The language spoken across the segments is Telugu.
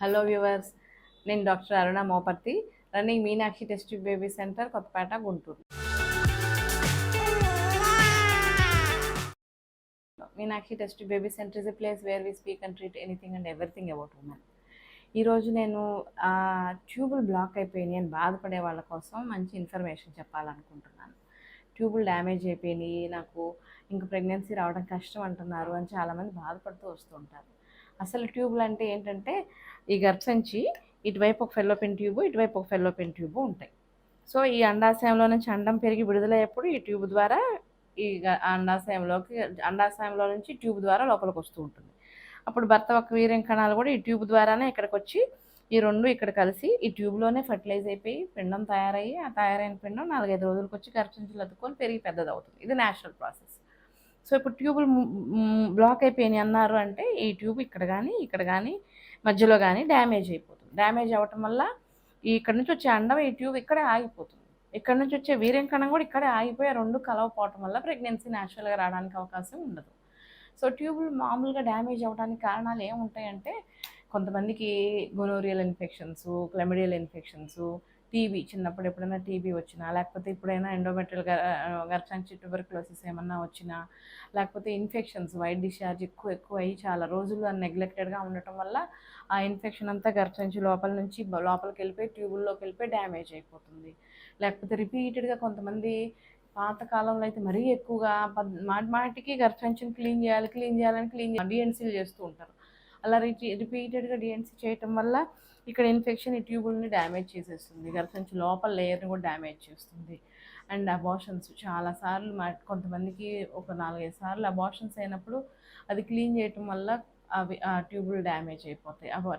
హలో వ్యూవర్స్ నేను doctor Aruna Moparthi running Meenakshi test baby centre Kothapeta Guntur. Meenakshi test baby centre is a place where we speak and treat anything and everything about women. ఈరోజు నేను ట్యూబుల్ బ్లాక్ అయిపోయినాయి అని బాధపడే వాళ్ళ కోసం మంచి ఇన్ఫర్మేషన్ చెప్పాలనుకుంటున్నాను. ట్యూబుల్ డ్యామేజ్ అయిపోయినాయి నాకు ఇంక ప్రెగ్నెన్సీ రావడం కష్టం అంటున్నారు అని చాలామంది బాధపడుతూ వస్తుంటారు అసలు ట్యూబ్లు అంటే ఏంటంటే ఈ గర్భసంచి ఇటువైపు ఒక ఫెల్లోపెన్ ట్యూబ్ ఇటువైపు ఒక ఫెల్లోపెన్ ట్యూబ్ ఉంటాయి. సో ఈ అండాశయంలో నుంచి అండం పెరిగి విడుదలయ్యేప్పుడు ఈ ట్యూబ్ ద్వారా ఈ అండాశయంలోకి అండాశయంలో నుంచి ట్యూబ్ ద్వారా లోపలికి వస్తూ ఉంటుంది. అప్పుడు భర్త ఒక వీర్యం కణాలు కూడా ఈ ట్యూబ్ ద్వారానే ఇక్కడికి వచ్చి ఈ రెండు ఇక్కడ కలిసి ఈ ట్యూబ్లోనే ఫర్టిలైజ్ అయిపోయి పిండం తయారయ్యి ఆ తయారైన పిండం నాలుగైదు రోజులకు వచ్చి గర్భసంచులు అద్దుకొని పెరిగి పెద్దది అవుతుంది ఇది నేచురల్ ప్రాసెస్. సో ఇప్పుడు ట్యూబులు బ్లాక్ అయిపోయినాయి అన్నారు అంటే ఈ ట్యూబ్ ఇక్కడ కానీ ఇక్కడ కానీ మధ్యలో కానీ డ్యామేజ్ అయిపోతుంది. డ్యామేజ్ అవ్వటం వల్ల ఈ ఇక్కడ నుంచి వచ్చే అండం ఈ ట్యూబ్ ఇక్కడే ఆగిపోతుంది. ఇక్కడ నుంచి వచ్చే వీర్యం కణం కూడా ఇక్కడే ఆగిపోయి రెండు కలవపోవటం వల్ల ప్రెగ్నెన్సీ న్యాచురల్గా రావడానికి అవకాశం ఉండదు. సో ట్యూబులు మామూలుగా డ్యామేజ్ అవ్వడానికి కారణాలు ఏముంటాయంటే కొంతమందికి gonorrheal infections chlamydial infections TB చిన్నప్పుడు ఎప్పుడైనా టీబీ వచ్చినా లేకపోతే ఇప్పుడైనా ఎండోమెట్రియల్ గర్భసంచి ట్యూబర్క్లోసిస్ ఏమన్నా వచ్చినా లేకపోతే ఇన్ఫెక్షన్స్ వైట్ డిశ్చార్జ్ ఎక్కువ ఎక్కువ అయ్యి చాలా రోజులు నెగ్లెక్టెడ్గా ఉండటం వల్ల ఆ ఇన్ఫెక్షన్ అంతా గర్భసంచి లోపల నుంచి లోపలికి వెళ్ళిపోయి ట్యూబుల్లోకి వెళ్ళిపోయి డ్యామేజ్ అయిపోతుంది. లేకపోతే రిపీటెడ్గా కొంతమంది పాతకాలంలో అయితే మరీ ఎక్కువగా మాటి మాటికి గర్భసంచిని క్లీన్ చేయాలి క్లీన్ చేయాలని క్లీన్ డిఎన్సీలు చేస్తూ ఉంటారు. అలా రిపీ రిపీటెడ్గా డిఎన్సీ చేయటం వల్ల ఇక్కడ ఇన్ఫెక్షన్ ఈ ట్యూబుల్ని డ్యామేజ్ చేసేస్తుంది. గర్భసంచి లోపల లేయర్ని కూడా డ్యామేజ్ చేస్తుంది. అండ్ అబార్షన్స్ చాలాసార్లు మా కొంతమందికి ఒక నాలుగైదు సార్లు అబార్షన్స్ అయినప్పుడు అది క్లీన్ చేయటం వల్ల అవి ఆ ట్యూబుల్ డ్యామేజ్ అయిపోతాయి. అబో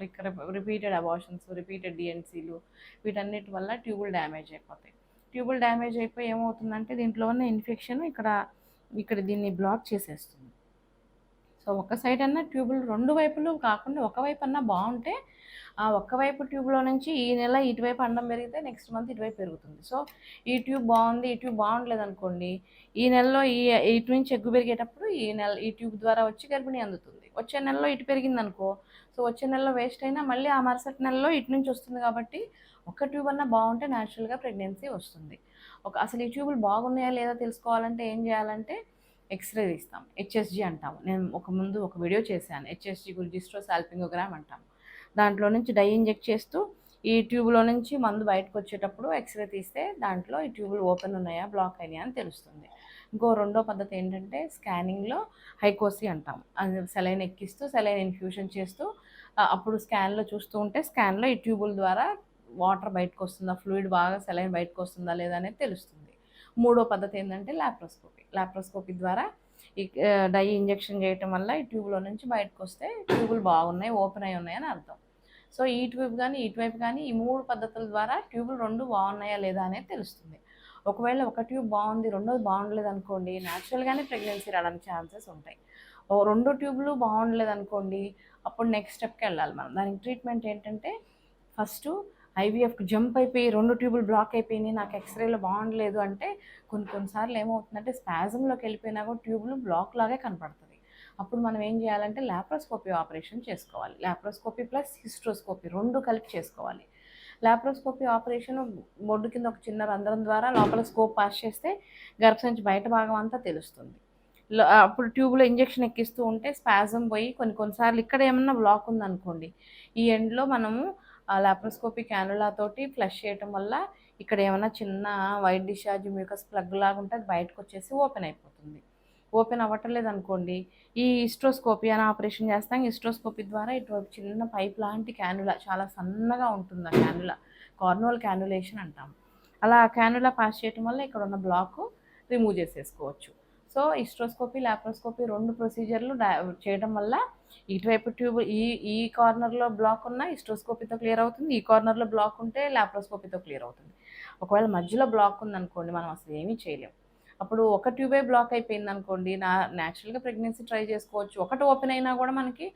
రిపీటెడ్ అబార్షన్స్ రిపీటెడ్ డిఎన్సీలు వీటన్నిటి వల్ల ట్యూబుల్ డ్యామేజ్ అయిపోతాయి. ట్యూబుల్ డ్యామేజ్ అయిపోయి ఏమవుతుందంటే దీంట్లో ఉన్న ఇన్ఫెక్షన్ ఇక్కడ ఇక్కడ దీన్ని బ్లాక్ చేసేస్తుంది. సో ఒక సైడ్ అన్నా ట్యూబులు రెండు వైపులు కాకుండా ఒక వైపు అన్నా బాగుంటే ఆ ఒక్క వైపు ట్యూబ్లో నుంచి ఈ నెల ఇటువైపు అండం పెరిగితే నెక్స్ట్ మంత్ ఇటువైపు పెరుగుతుంది. సో ఈ ట్యూబ్ బాగుంది ఈ ట్యూబ్ బాగుండలేదు అనుకోండి ఈ నెలలో ఈ ఇటు నుంచి ఎగ్గు పెరిగేటప్పుడు ఈ నెల ఈ ట్యూబ్ ద్వారా వచ్చి గర్భిణి అందుతుంది. వచ్చే నెలలో ఇటు పెరిగింది అనుకో సో వచ్చే నెలలో వేస్ట్ అయినా మళ్ళీ ఆ మరుసటి నెలలో ఇటు నుంచి వస్తుంది కాబట్టి ఒక ట్యూబ్ అన్నా బాగుంటే న్యాచురల్గా ప్రెగ్నెన్సీ వస్తుంది. ఒక అసలు ఈ ట్యూబులు బాగున్నాయా లేదా తెలుసుకోవాలంటే ఏం చేయాలంటే ఎక్స్రే తీస్తాం. హెచ్ఎస్జి అంటాము. నేను ఒక ముందు ఒక వీడియో చేశాను. హెచ్ఎస్జి గురించి డిస్ట్రో సాల్పింగోగ్రామ్ అంటాము. దాంట్లో నుంచి డై ఇంజెక్ట్ చేస్తూ ఈ ట్యూబ్లో నుంచి మందు బయటకు వచ్చేటప్పుడు ఎక్స్రే తీస్తే దాంట్లో ఈ ట్యూబులు ఓపెన్ ఉన్నాయా బ్లాక్ అయినాయా అని తెలుస్తుంది. ఇంకో రెండో పద్ధతి ఏంటంటే స్కానింగ్లో హైకోసి అంటాం అది సెలైన్ ఎక్కిస్తూ సెలైన్ ఇన్ఫ్యూషన్ చేస్తూ అప్పుడు స్కాన్లో చూస్తూ ఉంటే స్కాన్లో ఈ ట్యూబుల ద్వారా వాటర్ బయటకు వస్తుందా ఫ్లూయిడ్ బాగా సెలైన్ బయటకు వస్తుందా లేదా అనేది తెలుస్తుంది. మూడో పద్ధతి ఏంటంటే లాప్రోస్కోపీ లాప్రోస్కోపీ ద్వారా ఈ డై ఇంజెక్షన్ చేయటం వల్ల ఈ ట్యూబ్లో నుంచి బయటకు వస్తే ట్యూబులు బాగున్నాయి ఓపెన్ అయి ఉన్నాయని అర్థం. సో ఈ ట్యూబ్ కానీ ఇటువైపు కానీ ఈ మూడు పద్ధతుల ద్వారా ట్యూబులు రెండు బాగున్నాయా లేదా అనేది తెలుస్తుంది. ఒకవేళ ఒక ట్యూబ్ బాగుంది రెండోది బాగుండలేదు అనుకోండి న్యాచురల్గానే ప్రెగ్నెన్సీ రావడానికి ఛాన్సెస్ ఉంటాయి. ఓ రెండు ట్యూబ్లు బాగుండలేదు అనుకోండి అప్పుడు నెక్స్ట్ స్టెప్కి వెళ్ళాలి మనం. దానికి ట్రీట్మెంట్ ఏంటంటే ఫస్ట్ ఐవీఎఫ్కి జంప్ అయిపోయి రెండు ట్యూబులు బ్లాక్ అయిపోయినాయి నాకు ఎక్స్రేలో బాగుండలేదు అంటే కొన్ని కొన్నిసార్లు ఏమవుతుందంటే స్పాజంలోకి వెళ్ళిపోయినా కూడా ట్యూబులు బ్లాక్ లాగే కనపడుతుంది అప్పుడు మనం ఏం చేయాలంటే లాప్రోస్కోపీ ఆపరేషన్ చేసుకోవాలి. లాప్రోస్కోపీ ప్లస్ హిస్ట్రోస్కోపీ రెండు కలిపి చేసుకోవాలి. లాప్రోస్కోపీ ఆపరేషన్ బొడ్డు కింద ఒక చిన్న రంధ్రం ద్వారా లోపల స్కోప్ పాస్ చేస్తే గర్భసంచి బయట భాగం అంతా తెలుస్తుంది. అప్పుడు ట్యూబ్లో ఇంజెక్షన్ ఎక్కిస్తూ ఉంటే స్పాజం పోయి కొన్ని కొన్నిసార్లు ఇక్కడ ఏమన్నా బ్లాక్ ఉందనుకోండి ఈ ఎండ్లో మనము లాప్రోస్కోపీ క్యానులా తోటి ఫ్లష్ చేయటం వల్ల ఇక్కడ ఏమైనా చిన్న వైట్ డిశ్చార్జ్ మ్యూకస్ ప్లగ్ లాగా ఉంటే అది బయటకు వచ్చేసి ఓపెన్ అయిపోతుంది. ఓపెన్ అవ్వటం అనుకోండి ఈ ఇస్ట్రోస్కోపీ అని ఆపరేషన్ చేస్తాం. ఇస్ట్రోస్కోపీ ద్వారా ఇటువంటి చిన్న పైప్ లాంటి క్యానులా చాలా సన్నగా ఉంటుంది ఆ క్యానులా కార్నోల్ క్యానులేషన్ అంటాం. అలా క్యానులా పాస్ చేయటం వల్ల ఇక్కడ ఉన్న బ్లాక్ రిమూవ్ చేసేసుకోవచ్చు. సో ఇస్ట్రోస్కోపీ లాప్రోస్కోపీ రెండు ప్రొసీజర్లు చేయడం వల్ల ఇటువైపు ట్యూబ్ ఈ ఈ కార్నర్లో బ్లాక్ ఉన్న ఇస్ట్రోస్కోపీతో క్లియర్ అవుతుంది ఈ కార్నర్లో బ్లాక్ ఉంటే లాప్రోస్కోపీతో క్లియర్ అవుతుంది. ఒకవేళ మధ్యలో బ్లాక్ ఉందనుకోండి మనం అసలు ఏమీ చేయలేం. అప్పుడు ఒక ట్యూబే బ్లాక్ అయిపోయింది అనుకోండి నా న్యాచురల్గా ప్రెగ్నెన్సీ ట్రై చేసుకోవచ్చు. ఒకటి ఓపెన్ అయినా కూడా మనకి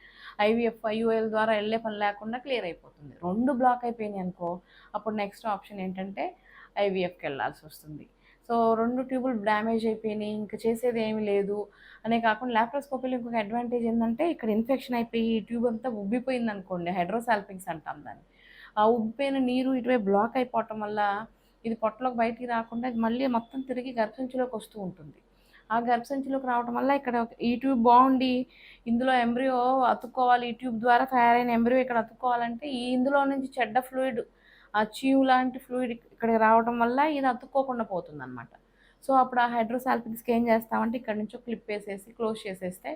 ఐవీఎఫ్ ఐయుఎల్ ద్వారా వెళ్ళే పని లేకుండా క్లియర్ అయిపోతుంది. రెండు బ్లాక్ అయిపోయినాయి అనుకో అప్పుడు నెక్స్ట్ ఆప్షన్ ఏంటంటే ఐవీఎఫ్కి వెళ్ళాల్సి వస్తుంది. సో రెండు ట్యూబులు డ్యామేజ్ అయిపోయినాయి ఇంకా చేసేది ఏమీ లేదు. అనే కాకుండా ల్యాప్రోస్కోపీలో ఇంకొక అడ్వాంటేజ్ ఏంటంటే ఇక్కడ ఇన్ఫెక్షన్ అయిపోయి ఈ ట్యూబ్ అంతా ఉబ్బిపోయింది అనుకోండి హైడ్రోసాల్పింగ్స్ అంటాం దాన్ని. ఆ ఉబ్బిపోయిన నీరు ఇటువైపు బ్లాక్ అయిపోవటం వల్ల ఇది పొట్టలోకి బయటికి రాకుండా మళ్ళీ మొత్తం తిరిగి గర్భసంచిలోకి వస్తూ ఉంటుంది. ఆ గర్భసంచిలోకి రావటం వల్ల ఇక్కడ ఈ ట్యూబ్ బాగుండి ఇందులో ఎంబ్రియో అతుక్కోవాలి ఈ ట్యూబ్ ద్వారా తయారైన ఎంబ్రియో ఇక్కడ అతుక్కోవాలంటే ఈ ఇందులో నుంచి చెడ్డ ఫ్లూయిడ్ ఆ చీవు లాంటి ఫ్లూయిడ్ ఇక్కడికి రావడం వల్ల ఇది అతుక్కోకుండా పోతుంది అనమాట సో అప్పుడు ఆ హైడ్రోసాల్పిక్స్కి ఏం చేస్తామంటే ఇక్కడ నుంచి క్లిప్ వేసేసి క్లోజ్ చేసేస్తే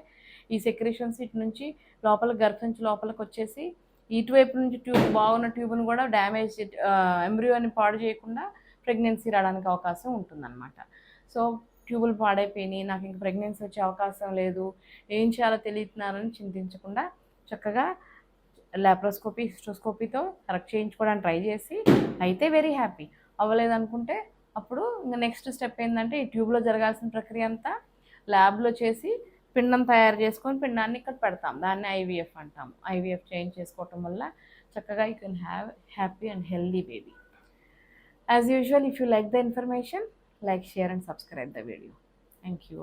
ఈ సెక్రేషన్స్ ఇటు నుంచి లోపల గర్భసంచి లోపలికి వచ్చేసి ఇటువైపు నుంచి ట్యూబ్ బాగున్న ట్యూబ్ని కూడా డ్యామేజ్ ఎంబ్రియోని పాడు చేయకుండా ప్రెగ్నెన్సీ రావడానికి అవకాశం ఉంటుందన్నమాట. సో ట్యూబులు పాడైపోయినాయి నాకు ఇంక ప్రెగ్నెన్సీ వచ్చే అవకాశం లేదు ఏం చేయాలో తెలియతున్నారని చింతించకుండా చక్కగా లాప్రోస్కోపీ హిస్ట్రోస్కోపీతో కరెక్ట్ చేయించుకోవడానికి ట్రై చేసి అయితే వెరీ హ్యాపీ అవ్వలేదనుకుంటే అప్పుడు ఇంకా నెక్స్ట్ స్టెప్ ఏంటంటే ఈ ట్యూబ్లో జరగాల్సిన ప్రక్రియ అంతా ల్యాబ్లో చేసి పిండం తయారు చేసుకొని పిండాన్ని ఇక్కడ పెడతాం. దాన్ని ఐవీఎఫ్ అంటాం. ఐవీఎఫ్ చేంజ్ చేసుకోవటం వల్ల చక్కగా you can have happy and healthy baby as usual if you like the information like share and subscribe the video thank you